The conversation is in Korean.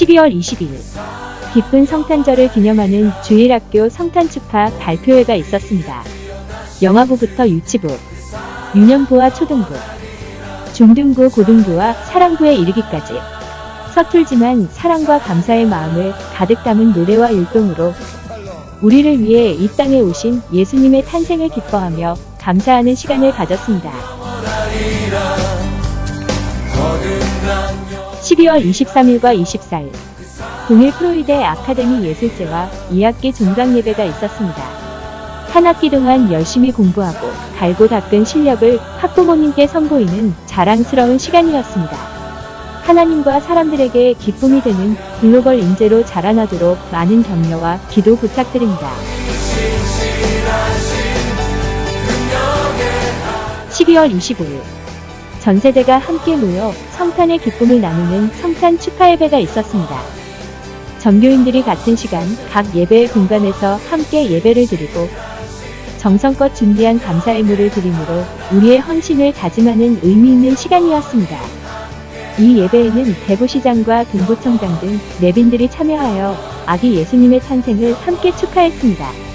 12월 20일 기쁜 성탄절을 기념하는 주일학교 성탄 축하 발표회가 있었습니다. 영아부부터 유치부, 유년부와 초등부, 중등부, 고등부와 사랑부에 이르기까지 서툴지만 사랑과 감사의 마음을 가득 담은 노래와 율동으로 우리를 위해 이 땅에 오신 예수님의 탄생을 기뻐하며 감사하는 시간을 가졌습니다. 12월 23일과 24일 동일 프로이데 아카데미 예술제와 2학기 종강 예배가 있었습니다. 한 학기 동안 열심히 공부하고 달고 닦은 실력을 학부모님께 선보이는 자랑스러운 시간이었습니다. 하나님과 사람들에게 기쁨이 되는 글로벌 인재로 자라나도록 많은 격려와 기도 부탁드립니다. 12월 25일 전 세대가 함께 모여 성탄의 기쁨을 나누는 성탄 축하 예배가 있었습니다. 전교인들이 같은 시간 각 예배의 공간에서 함께 예배를 드리고 정성껏 준비한 감사의 물을 드림으로 우리의 헌신을 다짐하는 의미 있는 시간이었습니다. 이 예배에는 대구시장과 동부청장 등 내빈들이 참여하여 아기 예수님의 탄생을 함께 축하했습니다.